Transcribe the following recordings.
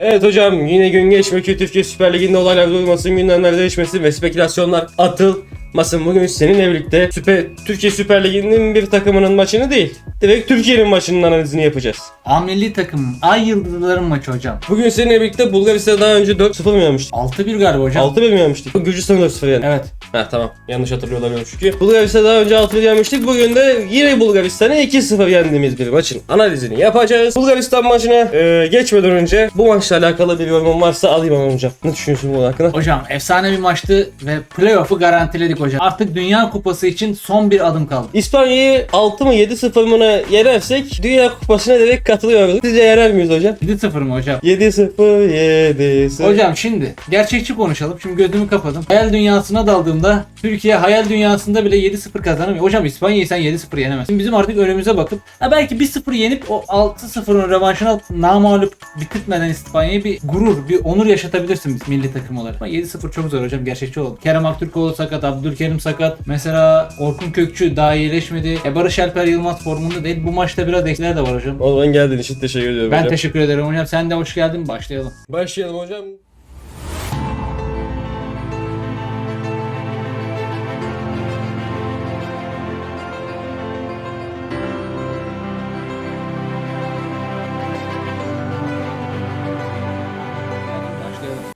Evet hocam yine gün geçmiyor. Ki Türkiye Süper Ligi'nde olaylar duymasın, gündemler değişmesin ve spekülasyonlar atılmasın. Bugün seninle birlikte Süper, Türkiye Süper Ligi'nin bir takımının maçını değil, direkt Türkiye'nin maçının analizini yapacağız. A milli takım Ay Yıldızların maçı hocam. Bugün seninle birlikte Bulgaristan'a daha önce 4-0 mı yenmiştik? 6-1 galiba hocam. 6-1 mi yenmiştik? Gürcistan'a 4-0 yendik. Evet. Ha tamam yanlış hatırlıyor olabilirim çünkü. Bulgaristan'a daha önce 6-1 yenmiştik. Bugün de yine Bulgaristan'a 2-0 yendiğimiz bir maçın analizini yapacağız. Bulgaristan maçına e, geçmeden önce bu maçla alakalı bir yorumum varsa alayım hocam. Ne düşünüyorsun bu konu hakkında? Hocam efsane bir maçtı ve playoff'u garantiledik hocam. Artık Dünya Kupası için son bir adım kaldı. İspanya'yı 6 mı 7-0 mı ne yenersek Dünya Kupası'na direkt katılıyoruz. Sizce yener miyiz hocam? 7-0 mı hocam? 7-0 7-0 Hocam şimdi gerçekçi konuşalım. Şimdi gözümü kapadım. Hayal dünyasına daldığımda Türkiye hayal dünyasında bile 7-0 kazanamıyor. Hocam İspanya'yı sen 7-0 yenemezsin. Şimdi bizim artık önümüze bakıp ha belki 1-0 yenip o 6-0'ın revanşını alıp namalup bitirtmeden İspanya'ya bir gurur, bir onur yaşatabilirsin biz milli takım olarak. Ama 7-0 çok zor hocam gerçekçi olalım. Kerem Aktürkoğlu sakat, Abdülkerim sakat. Mesela Orkun Kökçü daha iyileşmedi. E Barış Alper Yılmaz formunda değil. Bu maçta biraz eksiler de var hocam. O zaman geldiğin için teşekkür ediyorum Ben hocam. teşekkür ederim hocam. Sen de hoş geldin. Başlayalım. Başlayalım hocam.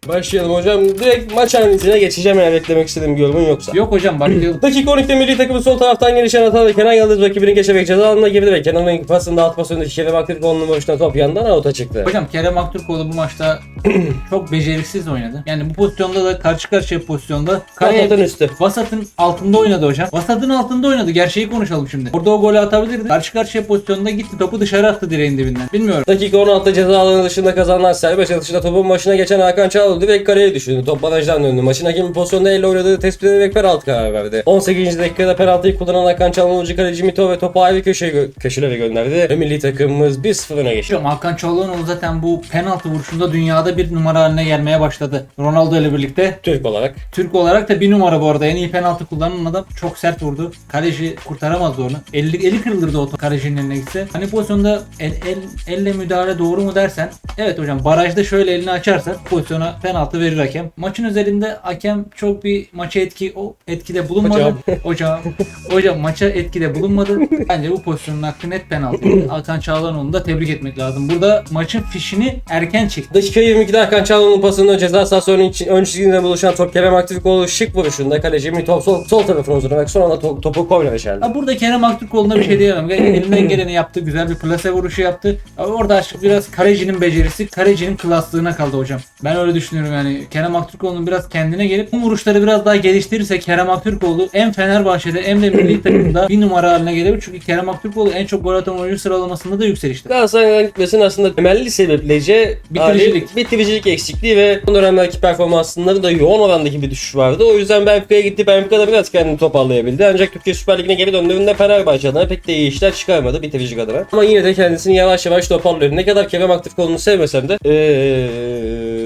Başlayalım. Hocam. Direkt maç analizine geçeceğim eğer eklemek istediğim bir yorumun yoksa. Yok hocam başlayalım. Dakika 12'de milli takımın sol taraftan gelişen hata ve Kenan Yıldız rakibini geçerek ceza alanına girdi ve Kenan'ın pasını dağıtma sonundaki Kerem Aktürkoğlu'nun vuruşuna top yandan avuta çıktı. Hocam Kerem Aktürkoğlu bu maçta çok beceriksiz oynadı. Yani bu pozisyonda da karşı karşıya pozisyonda Vasatın üstü. Vasat'ın altında oynadı hocam. Vasat'ın altında oynadı. Gerçeği konuşalım şimdi. Orada o golü atabilirdi. Karşı karşıya pozisyonda gitti topu dışarı attı direğin dibinden. Bilmiyorum. Dakika 16'da ceza alanı dışında kazanılan serbest atışında topun başına geçen Hakan Çağlalı direkt kaleye düşündü. Top barajdan döndü. Maçın hakemi pozisyonda elle oynadığı tespit ederek penaltı kararı verdi. 18. dakikada penaltıyı kullanan Hakan ucu kaleci Mito ve topu ayrı köşeye gö- köşelere gönderdi. Ve milli takımımız 1-0 öne geçti. Hakan Çalhanoğlu zaten bu penaltı vuruşunda dünyada bir numara haline gelmeye başladı. Ronaldo ile birlikte. Türk olarak. Türk olarak da bir numara bu arada. En iyi penaltı kullanan adam çok sert vurdu. Kaleci kurtaramazdı onu. Eli, eli kırılırdı o kalecinin eline gitse. Hani pozisyonda el, el, elle müdahale doğru mu dersen. Evet hocam barajda şöyle elini açarsa pozisyona penaltı verir hakem. Maçın üzerinde hakem çok bir maça etki o etkide bulunmadı. Hocam. Hocam. Hocam maça etkide bulunmadı. Bence bu pozisyonun hakkı net penaltı. Hakan Çağlanoğlu'nu da tebrik etmek lazım. Burada maçın fişini erken çekti. Dakika 22'de Hakan Çağlalı'nın pasında ceza sahası için ön çizginde buluşan top Kerem Aktürkoğlu şık vuruşunda kaleci Mito sol, sol tarafına uzanarak son anda to- topu koyuna geçerdi. Ha burada Kerem Aktürkoğlu'na bir şey diyemem. Elinden geleni yaptı. Güzel bir plase vuruşu yaptı. Ama Orada aşk- biraz kalecinin becerisi, kalecinin klaslığına kaldı hocam. Ben öyle düşünüyorum yani. Kerem Aktürkoğlu'nun biraz kendine gelip bu vuruşları biraz daha geliştirirse Kerem Aktürkoğlu hem Fenerbahçe'de hem de milli takımda bir numara haline gelebilir. Çünkü Kerem Aktürkoğlu en çok gol atan oyuncu sıralamasında da yükselişte. Galatasaray'dan gitmesinin aslında temelli sebeplece Bitiricilik. hali bitiricilik eksikliği ve son dönemlerdeki performansında da yoğun orandaki bir düşüş vardı. O yüzden Benfica'ya gitti. Benfica'da biraz kendini toparlayabildi. Ancak Türkiye Süper Ligi'ne geri döndüğünde Fenerbahçe adına pek de iyi işler çıkarmadı bitiricilik adına. Ama yine de kendisini yavaş yavaş toparlıyor. Ne kadar Kerem Aktürkoğlu'nu sevmesem de ee,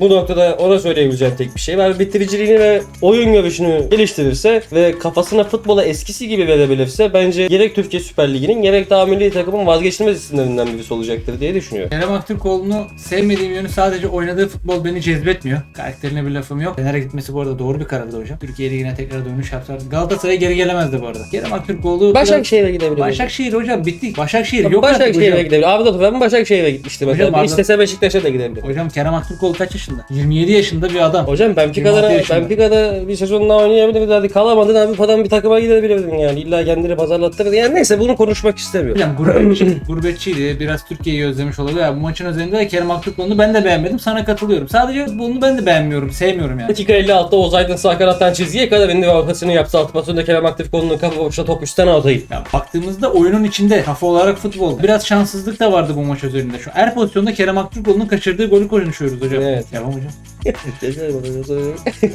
bu noktada ona söyleyebileceğim tek bir şey var. Bitiriciliğini ve oyun görüşünü geliştirirse ve kafasına futbola eskisi gibi verebilirse bence gerek Türkiye Süper Ligi'nin gerek daha milli takımın vazgeçilmez isimlerinden birisi olacaktır diye düşünüyorum. Kerem Aktürkoğlu'nu sevmediğim yönü sadece oynadığı futbol beni cezbetmiyor. Karakterine bir lafım yok. Fener'e gitmesi bu arada doğru bir karardı hocam. Türkiye Ligi'ne tekrar dönüş yaptılar. Galatasaray'a geri gelemezdi bu arada. Kerem Aktürkoğlu Başakşehir'e gidebilir. Başakşehir hocam bitti. Başakşehir yok Başakşehir'e gidebilir. Arda Turan Başakşehir'e gitmişti mesela. Hocam Arda- İstese Beşiktaş'a da gidebilir. Hocam Kerem Aktürkoğlu kaç yaşında? 27 yaşında bir adam. Hocam 26 Benfica'da, yaşında. Benfica'da bir sezon daha oynayabilirdi. Hadi kalamadın abi falan bir takıma gidebilirdin yani. İlla kendini pazarlattırdı. Yani neyse bunu konuşmak istemiyorum. Hocam gurbetçi, gurbetçiydi. Biraz Türkiye'yi özlemiş olabilir. Yani bu maçın özelinde de Kerem Aktürkoğlu'nu ben de beğenmedim. Sana katılıyorum. Sadece bunu ben de beğenmiyorum. Sevmiyorum yani. Dakika 56'da Ozaydın sağ kanattan çizgiye kadar indi ve ortasını yaptı. Altı pasında Kerem Aktürkoğlu'nun kafa vuruşuna top üstten gitti. Ya baktığımızda oyunun içinde kafa olarak futbol. Biraz şanssızlık da vardı bu maç üzerinde. Şu er pozisyonda Kerem Aktürkoğlu'nun kaçırdığı golü konuşuyoruz hocam. Evet. Devam hocam.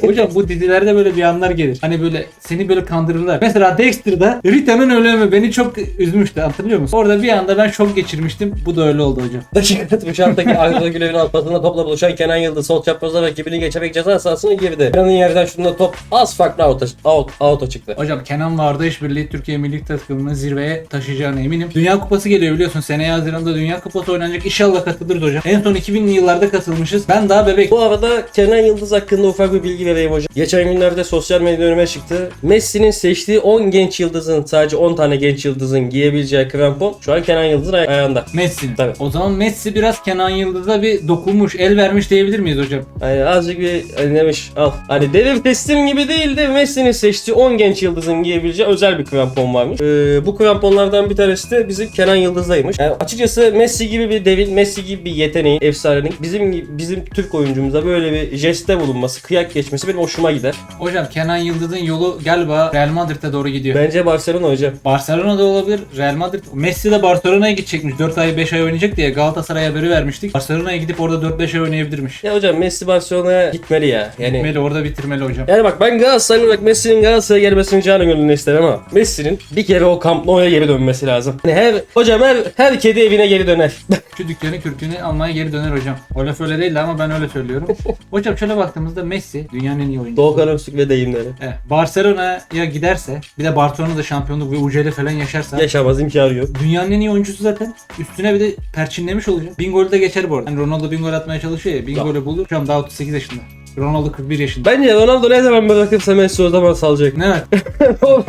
Hocam bu dizilerde böyle bir anlar gelir. Hani böyle seni böyle kandırırlar. Mesela Dexter'da Rita'nın ölümü beni çok üzmüştü hatırlıyor musun? Orada bir anda ben şok geçirmiştim. Bu da öyle oldu hocam. Dakika 66'daki Arda Güler'in altmasında topla buluşan Kenan Yıldız sol çaprazda rakibini geçerek ceza sahasına girdi. Kenan'ın yerden şunda top az farklı out'a, out, out'a çıktı. Hocam Kenan Varda işbirliği Türkiye milli takımını zirveye taşıyacağına eminim. Dünya Kupası geliyor biliyorsun. Seneye Haziran'da Dünya Kupası oynanacak. İnşallah katılırız hocam. En son 2000'li yıllarda katılmışız. Ben daha bebek. Bu arada Kenan Yıldız hakkında ufak bir bilgi vereyim hocam. Geçen günlerde sosyal medya önüme çıktı. Messi'nin seçtiği 10 genç yıldızın sadece 10 tane genç yıldızın giyebileceği krampon şu an Kenan Yıldız'ın ay- ayağında. Messi'nin. Tabii. O zaman Messi biraz Kenan Yıldız'a bir dokunmuş, el vermiş diyebilir miyiz hocam? Yani azıcık bir hani demiş al. Hani devir teslim gibi değil de Messi'nin seçtiği 10 genç yıldızın giyebileceği özel bir krampon varmış. Ee, bu kramponlardan bir tanesi de bizim Kenan Yıldız'daymış. Yani açıkçası Messi gibi bir devin, Messi gibi bir yeteneğin, efsanenin bizim bizim Türk oyuncumuza böyle bir jeste bulunması, kıyak geçmesi benim hoşuma gider. Hocam Kenan Yıldız'ın yolu galiba Real Madrid'e doğru gidiyor. Bence Barcelona hocam. Barcelona'da olabilir, Real Madrid. Messi de Barcelona'ya gidecekmiş. 4 ay 5 ay oynayacak diye Galatasaray haberi vermiştik. Barcelona'ya gidip orada 4-5 ay oynayabilirmiş. Ya hocam Messi Barcelona'ya gitmeli ya. Yani Gitmeli orada bitirmeli hocam. yani bak ben Galatasaraylı olarak Messi'nin Galatasaray'a gelmesini canı gönlüne isterim ama Messi'nin bir kere o Camp Nou'ya geri dönmesi lazım. Hani her hocam her, her kedi evine geri döner. Şu dükkanı kürkünü almaya geri döner hocam. O laf öyle değil ama ben öyle söylüyorum. Hocam şöyle baktığımızda Messi dünyanın en iyi oyuncusu. Doğukan Öztürk ve deyimleri. Evet, Barcelona'ya giderse bir de Barcelona'da şampiyonluk ve UCL falan yaşarsa Yaşamaz imkanı yok. dünyanın en iyi oyuncusu zaten. Üstüne bir de perçinlemiş olacak. Bin golü de geçer bu arada. Hani Ronaldo bin gol atmaya çalışıyor ya. Bin Tamam. golü bulur. Şu an daha 38 yaşında. Ronaldo 41 yaşında. Bence Ronaldo ne zaman bırakırsa Messi o zaman salacak. Ne?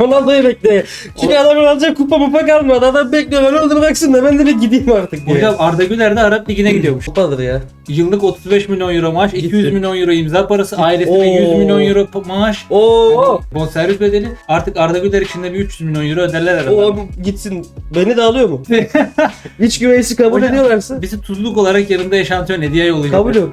Ronaldo'yu bekle. Çünkü O- adamın alacak kupa mupa kalmadı. Adam bekliyor Ronaldo bıraksın da ben de bir gideyim artık diye. Hocam Arda Güler de Arap Ligi'ne gidiyormuş. Kupadır ya. Yıllık 35 milyon euro maaş, 200 Gitti. milyon euro imza parası, ailesine 100 Oo. milyon euro maaş. Oo. Bonservis bedeli. Artık Arda Güler için de bir 300 milyon euro öderler herhalde. O gitsin. Beni de alıyor mu? İç güveysi kabul Hocam, ediyorlarsa. Bizi tuzluk olarak yanında eşantiyon hediye yollayacak. Kabulüm.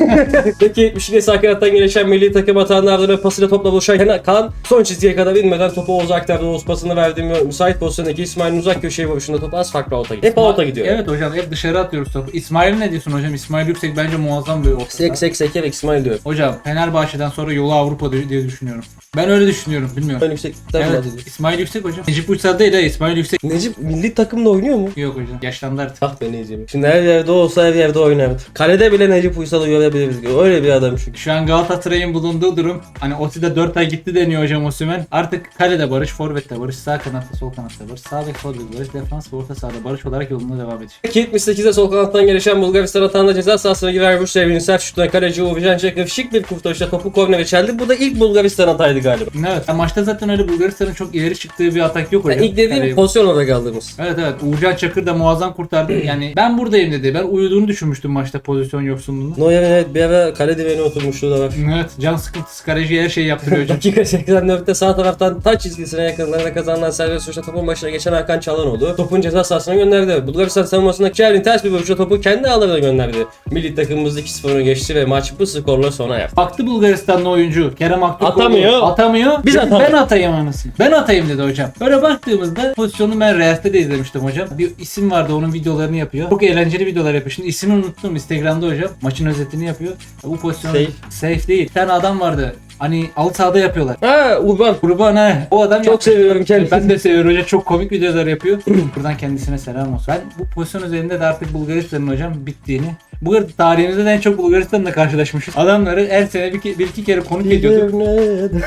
Peki 70'li Sakarat'tan gelişen milli takım hatanlardan ve pasıyla topla buluşan Kenan Kaan son çizgiye kadar inmeden topu Oğuz aktardı. Oğuz pasını verdiğim müsait pozisyondaki İsmail'in uzak köşeye vuruşunda top az farklı out'a gidiyor. Hep out'a gidiyor. Evet hocam hep dışarı atıyoruz topu. İsmail ne diyorsun hocam? İsmail Yüksek bence muazzam bir orta. Sek sek sekerek İsmail diyor. Hocam Fenerbahçe'den sonra yolu Avrupa diye düşünüyorum. Ben öyle düşünüyorum bilmiyorum. Ben yüksek Evet. İsmail Yüksek hocam. Necip Uysal değil ha İsmail Yüksek. Necip milli takımda oynuyor mu? Yok hocam yaşlandı artık. Ah be Necip. Şimdi her yerde olsa her yerde oynardı. Kalede bile Necip Uysal'ı görebiliriz. Öyle bir adam çünkü. Şu an Galatasaray'ın bulunduğu durum hani Oti'de 4 ay gitti deniyor hocam Osimhen. Artık kalede Barış, forvette Barış, sağ kanatta, sol kanatta Barış, sağ bek, sol bek Barış, defans ve orta sahada Barış olarak yoluna devam edecek. 78'de sol kanattan gelişen Bulgaristan atağında ceza sahasına girer Rusya'nın sert şutuna kaleci Uğurcan Çakır şık bir kurtarışla topu kornere çeldi. Bu da ilk Bulgaristan hataydı galiba. Evet. Ya maçta zaten öyle Bulgaristan'ın çok ileri çıktığı bir atak yok hocam. Yani ilk dediğim Kaleye- pozisyon olarak aldığımız. Evet evet. Uğurcan Çakır da muazzam kurtardı. Yani ben buradayım dedi. Ben uyuduğunu düşünmüştüm maçta pozisyon yoksunluğunda. Neuer'in evet bir ara kale direğine oturmuşluğu da var. Evet. Can sıkıntısı kaleciye her şeyi yaptırıyor hocam. Dakika 84'te sağ taraftan taç çizgisine yakınlarına kazanılan serbest vuruşla topun başına geçen Hakan Çalhanoğlu topun ceza sahasına gönderdi. Bulgaristan savunmasında Kerrin ters bir vuruşla topu kendi ağlarına gönderdi. Milli takımımız 2-0 öne geçti ve maç bu skorla sona erdi. Baktı Bulgaristanlı oyuncu Kerem Aktürkoğlu. Atamıyor. Atamıyor. Biz Dedi, atalım. Ben atayım anasını. Ben atayım dedi hocam. Böyle baktığımızda pozisyonu ben Reels'te de izlemiştim hocam. Bir isim vardı onun videolarını yapıyor. Çok eğlenceli videolar yapıyor. Şimdi ismini unuttum Instagram'da hocam. Maçın özetini yapıyor. Bu pozisyon Safe. Safe değil. Bir tane adam vardı. Hani alt sahada yapıyorlar. Ha Urban. Kurban he. O adam Çok yapmış. seviyorum kendisini. Ben de seviyorum hocam. Çok komik videolar yapıyor. Buradan kendisine selam olsun. Ben bu pozisyon üzerinde de artık Bulgaristan'ın hocam bittiğini. Bu arada tarihimizde de en çok Bulgaristan'la karşılaşmışız. Adamları her sene bir, ke- bir iki kere konuk ediyorduk.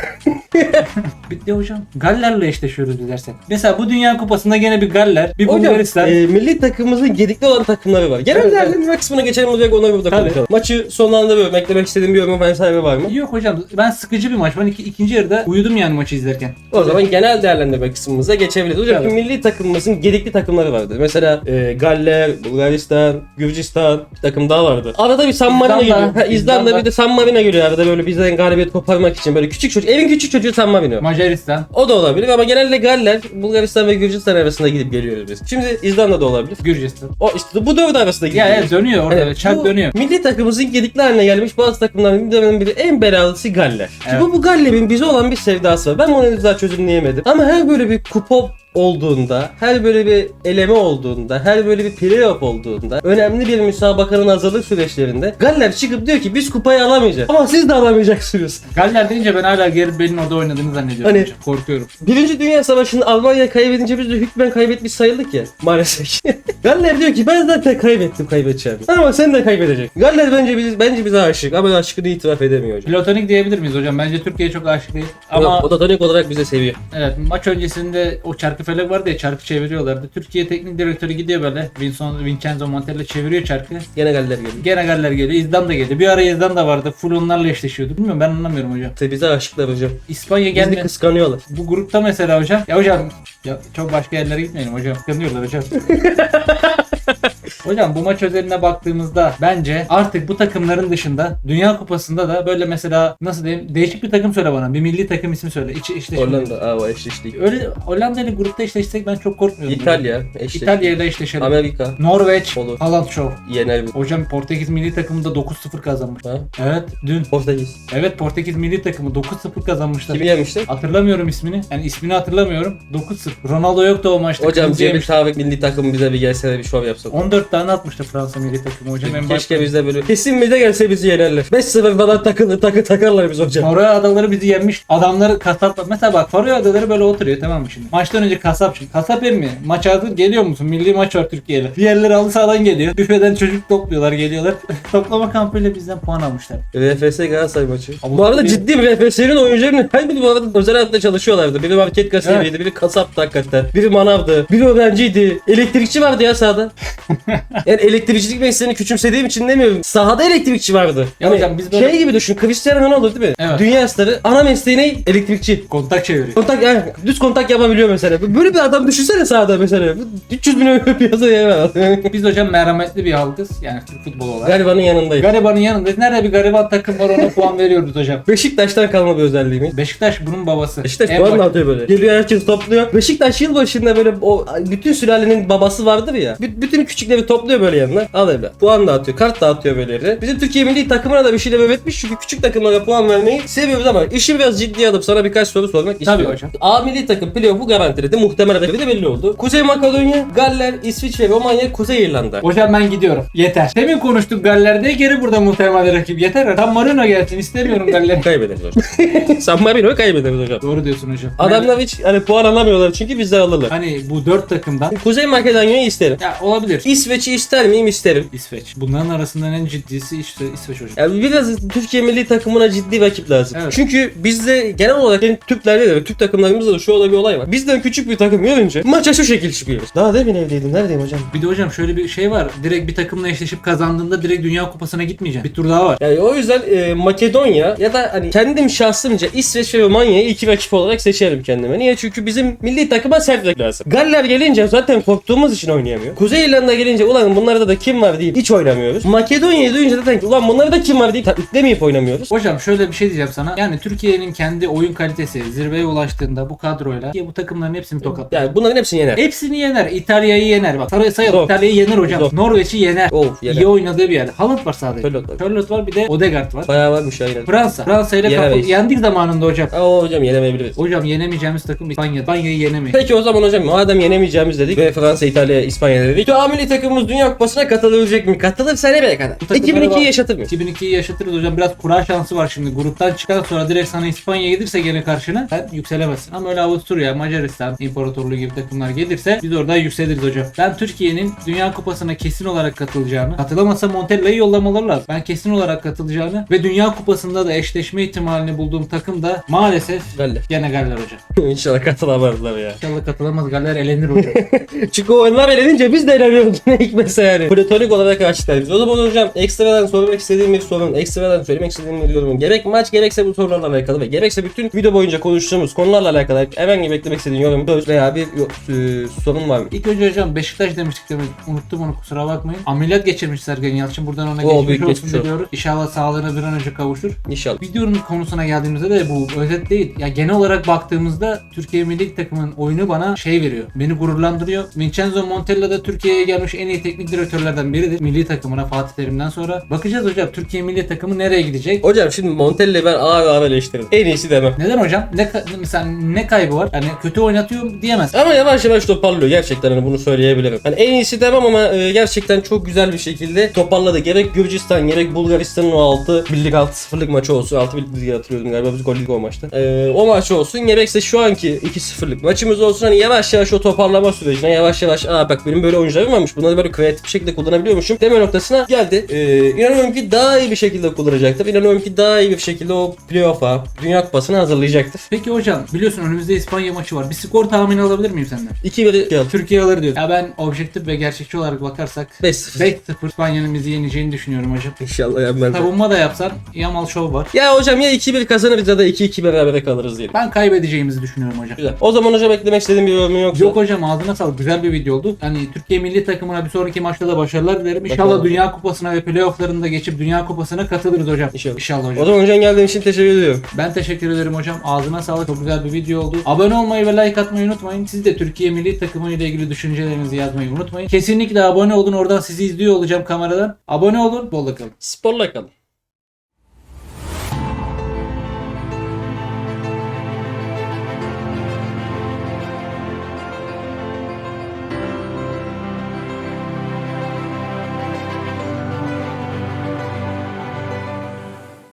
Bitti hocam. Galler'le eşleşiyoruz dilersek. Mesela bu Dünya Kupası'nda gene bir Galler, bir Hocam Bulgaristan. e, milli takımımızın gedikli olan takımları var. Genel Evet, değerlendirme kısmına geçelim olacak onları burada Tabii. konuşalım. Maçı sonlandırıyorum. Eklemek istediğim bir yorum vesaire var mı? Yok hocam ben sıkıcı bir maç. Ben iki, ikinci yarıda uyudum yani maçı izlerken. O zaman genel değerlendirme kısmımıza geçebiliriz. Hocam şu milli takımımızın gedikli takımları vardı. Mesela e, Galler, Bulgaristan, Gürcistan bir takım daha vardı. Arada bir San Marino İzlanda. geliyor. Ha, İzlanda, İzlanda. bir de San Marino geliyor arada böyle bizden galibiyet koparmak için. Böyle küçük çocuk, evin küçük çocuğu San Marino. Macaristan, O da olabilir ama genelde Galler, Bulgaristan ve Gürcistan arasında gidip geliyoruz biz. Şimdi İzlanda da olabilir. Gürcistan. O işte bu dört arasında Ya gidiyoruz. evet dönüyor orada. Evet, çark bu dönüyor. Milli takımımızın gedikli haline gelmiş bazı takımların bir biri en belalısı Galler. Evet. bu, bu Galler'in bize olan bir sevdası var. Ben bunu henüz daha çözümleyemedim. Ama her böyle bir kupa olduğunda, her böyle bir eleme olduğunda, her böyle bir playoff olduğunda, önemli bir müsabakanın hazırlık süreçlerinde Galler çıkıp diyor ki biz kupayı alamayacağız. Ama siz de alamayacaksınız. Galler deyince ben hala Gareth Bale'in orada oynadığını zannediyorum Hani- hocam. Korkuyorum. Birinci Dünya Savaşı'nda Almanya kaybedince biz de hükmen kaybetmiş sayıldık ya maalesef. Galler diyor ki ben zaten kaybettim kaybedeceğimi. Ama sen de kaybedecek. Galler bence biz bence bize aşık ama aşkını itiraf edemiyor hocam. Platonik diyebilir miyiz hocam? Bence Türkiye çok aşık değil. Ama o da tonik olarak bize seviyor. evet maç öncesinde o çarkı felek vardı ya çarkı çeviriyorlardı. Türkiye teknik direktörü gidiyor böyle. Vinson, Vincenzo Montella çeviriyor çarkı. Gene Galler geliyor. Gene Galler geliyor. İzlanda geliyor. Bir ara İzlanda vardı. Full onlarla eşleşiyordu. Bilmiyorum ben anlamıyorum hocam. İşte bize aşıklar hocam. İspanya Bizi gelme. kıskanıyorlar. Bu grupta mesela hocam. Ya hocam ya çok başka yerlere gitmeyelim hocam. Kıskanıyorlar hocam. Hocam bu maç özeline baktığımızda bence artık bu takımların dışında Dünya Kupası'nda da böyle mesela nasıl diyeyim değişik bir takım söyle bana. Bir milli takım ismi söyle. İç, işte Hollanda, aa o eşleştik. Öyle Hollanda ile grupta eşleşsek ben çok korkmuyorum. İtalya, eşleştik. İtalya ile eşleşelim. Amerika, Norveç, Olur. Haaland Show. yener. Hocam Portekiz milli takımında 9-0 kazanmış. Ha? Evet dün. Portekiz. Evet Portekiz milli takımı 9-0 kazanmışlar. Kimi yemişti? Hatırlamıyorum ismini. Yani ismini hatırlamıyorum. 9-0. Ronaldo yoktu o maçta. Hocam Cemil. Tarık milli takım bize bir gelse de bir şov yapsak. 14 tane atmıştı Fransa milli takımı hocam. En Keşke bizde böyle. Kesin bize gelse bizi yenerler. 5-0 falan takılı takı takarlar biz hocam. Faroe Adaları bizi yenmiş. Adamları kasap mesela bak Faroe Adaları böyle oturuyor tamam mı şimdi? Maçtan önce kasap şimdi. Kasap emmi. Maç hazır geliyor musun? Milli maç var Türkiye'yle. Diğerleri halı sahadan geliyor. Büfeden çocuk topluyorlar geliyorlar. Toplama kampıyla bizden puan almışlar. RFS Galatasaray maçı. Ama bu arada bir- ciddi bir RFS'nin oyuncularının her biri bu arada özel hayatta çalışıyorlardı. Biri market kasiyeriydi, biri kasaptı hakikaten. Biri manavdı, biri öğrenciydi. Elektrikçi vardı ya sahada. yani elektrikçilik mesleğini küçümsediğim için demiyorum. Sahada elektrikçi vardı. Ya Yani hocam biz böyle- Şey gibi düşün, Cristiano Ronaldo değil mi? Evet. Dünya starı, ana mesleği ne? Elektrikçi. Kontak çeviriyor. Kontak yani düz kontak yapabiliyor mesela. Böyle bir adam düşünsene sahada mesela. 300 bin euro piyasa yemez. Biz hocam merhametli bir halkız. Yani Türk futbolu olarak. Garibanın yanındayız. Garibanın yanındayız. Nerede bir gariban takım var ona puan veriyoruz hocam. Beşiktaş'tan kalma bir özelliğimiz. Beşiktaş bunun babası. Beşiktaş En puan baş- böyle. Geliyor herkes topluyor. Beşiktaş yılbaşında böyle o bütün sülalenin babası vardır ya. B- bütün küçükleri topluyor böyle yanına. Al evlat. Puan dağıtıyor. Kart dağıtıyor böyle. Bizim Türkiye milli takımına da bir şeyler öğretmiş. Çünkü küçük takımlara puan vermeyi seviyoruz ama işi biraz ciddiye alıp sana birkaç soru sormak istiyorum. hocam. A milli takım playoff'u garantiledi. Muhtemel hedefi de belli oldu. Kuzey Makedonya, Galler, İsviçre, Romanya, Kuzey İrlanda. Hocam ben gidiyorum. Yeter. Demin konuştuk Galler'de geri burada muhtemel rakip. Yeter. Tam Marino gelsin. İstemiyorum Galler. Kaybederiz hocam. San Marino'yu kaybederiz hocam. Doğru diyorsun hocam. Adamlar hiç hani puan alamıyorlar çünkü bizden alırlar. Hani bu dört takımdan Kuzey Makedonya'yı isterim. ya olabilir. İsveç'i ister miyim? İsterim. İsveç. Bunların arasından en ciddisi işte İsveç hocam. Yani biraz Türkiye milli takımına ciddi rakip lazım. Evet. Çünkü bizde genel olarak yani Türklerde de Türk takımlarımızda da şu olay bir olay var. Bizden küçük bir takım görünce maça şu şekil çıkıyoruz. Daha demin evdeydim. Neredeyim hocam? Bir de hocam şöyle bir şey var. Direkt bir takımla eşleşip kazandığında direkt Dünya Kupası'na gitmeyeceksin. Bir tur daha var. Yani o yüzden e, Makedonya ya da hani kendim şahsımca İsveç ve Romanya'yı iki rakip olarak seçerim kendime. Niye? Çünkü bizim milli takıma sert lazım. Galler gelince zaten korktuğumuz için oynayamıyor. Kuzey İrlanda gelince ulan bunlarda da kim var deyip hiç oynamıyoruz. Makedonya'yı duyunca zaten ulan bunlarda da kim var deyip yüklemeyip oynamıyoruz. Hocam şöyle bir şey diyeceğim sana. Yani Türkiye'nin kendi oyun kalitesi zirveye ulaştığında bu kadroyla ya bu takımların hepsini tokatlar. Yani bunların hepsini yener. Hepsini yener. İtalya'yı yener. Bak sarı sayalım. Zor. İtalya'yı yener hocam. Zor. Norveç'i yener. Of yener. İyi oynadığı bir yerde. Haaland var sadece. Charlotte var. Charlotte var bir de Odegaard var. Bayağı varmış aynen. Fransa. Fransa ile kapı Yenemeyiz. yendik zamanında hocam. Ama hocam yenemeyebiliriz. Hocam yenemeyeceğimiz takım İspanya. İspanya'yı yenemeyiz. Peki o zaman hocam madem yenemeyeceğimiz dedik ve Fransa, İtalya, İspanya dedik. Şu milli takımımız Dünya Kupası'na katılabilecek mi? Katılırsa nereye kadar? takımları 2002'yi var. yaşatır mıyız? 2002'yi yaşatırız hocam. Biraz kura şansı var şimdi. Gruptan çıkan sonra direkt sana İspanya gelirse gene karşına sen yükselemezsin. Ama öyle Avusturya, Macaristan, İmparatorluğu gibi takımlar gelirse biz oradan yükseliriz hocam. Ben Türkiye'nin Dünya Kupası'na kesin olarak katılacağını, katılamazsa Montella'yı yollamaları lazım. Ben kesin olarak katılacağını ve Dünya Kupası'nda da eşleşme ihtimalini bulduğum takım da maalesef Galler. gene Galler hocam. İnşallah katılamazlar ya. İnşallah katılamaz Galler elenir hocam. Çünkü onlar elenince biz de eleniyoruz. ne hikmetse yani. Platonik olarak açtılar. O zaman hocam ekstradan sormak istediğim bir sorun, ekstradan söylemek istediğim bir yorumum. Gerek maç gerekse bu sorularla alakalı ve gerekse bütün video boyunca konuştuğumuz konularla alakalı herhangi bir eklemek istediğin yorum, söz veya bir yo- e, sorun var mı? İlk önce hocam Beşiktaş demiştik demek. Unuttum onu kusura bakmayın. Ameliyat geçirmiş Sergen Yalçın. Buradan ona Oo, geçmiş olsun geçmiş olsun. diliyoruz. İnşallah sağlığına bir an önce kavuşur. İnşallah. Videonun konusuna geldiğimizde de bu özet değil. Ya genel olarak baktığımızda Türkiye milli takımının oyunu bana şey veriyor. Beni gururlandırıyor. Vincenzo Montella da Türkiye'ye gelmiş en iyi teknik direktörlerden biridir. Milli takımına Fatih Terim'den sonra. Bakacağız hocam Türkiye milli takımı nereye gidecek? Hocam şimdi Montella'yı ben ağır ağır eleştirdim. En iyisi demem. Neden hocam? Ne ka- mesela ne kaybı var? Yani kötü oynatıyor diyemez. Ama yavaş yavaş toparlıyor gerçekten hani bunu söyleyebilirim. Hani en iyisi demem ama e, gerçekten çok güzel bir şekilde toparladı. Gerek Gürcistan gerek Bulgaristan'ın o 6 birlik 6-0'lık maçı olsun. 6 birlik diye hatırlıyordum galiba biz gollük o maçta. E, o maç olsun gerekse şu anki 2-0'lık maçımız olsun. Hani yavaş yavaş o toparlama sürecine yavaş yavaş aa bak benim böyle oyuncularım varmış. Bunları böyle kreatif bir şekilde kullanabiliyormuşum deme noktasına geldi. E, inanıyorum ki daha iyi bir şekilde kullanacaktır. İnanıyorum ki daha iyi bir şekilde o playoff'a, Dünya Kupası'nı hazırlayacaktır. Peki hocam biliyorsun önümüzde İspanya maçı var. Bir skor tahmini alabilir miyim senden? 2-1 geldi. Türkiye alır diyor. Ya ben objektif ve gerçekçi olarak bakarsak 5-0. 5-0 İspanya'nın bizi yeneceğini düşünüyorum hocam. İnşallah ya ben. Savunma da yapsan Yamal Show var. Ya hocam ya 2-1 kazanırız ya da 2-2 berabere kalırız diyelim. Ben kaybedeceğimizi düşünüyorum hocam. Güzel. O zaman hocam eklemek istediğim bir yorumun yoksa. Yok hocam ağzına sağlık. Güzel bir video oldu. Hani Türkiye milli takımına bir sonraki maçta da başarılar dilerim. İnşallah Bakalım. Dünya Kupası'na ve playoff'larında geçip Dünya Kupası'na katılırız hocam. İnşallah. İnşallah O hocam. zaman hocam geldiğin için teşekkür ediyorum. Ben teşekkür ederim hocam. Ağzına sağlık. Çok güzel bir video oldu. Abone olmayı ve like atmayı unutmayın. Siz de Türkiye milli takımı ile ilgili düşüncelerinizi yazmayı unutmayın. Kesinlikle abone olun. Oradan sizi izliyor olacağım kameradan. Abone olun. Bol kalın. Sporla kalın.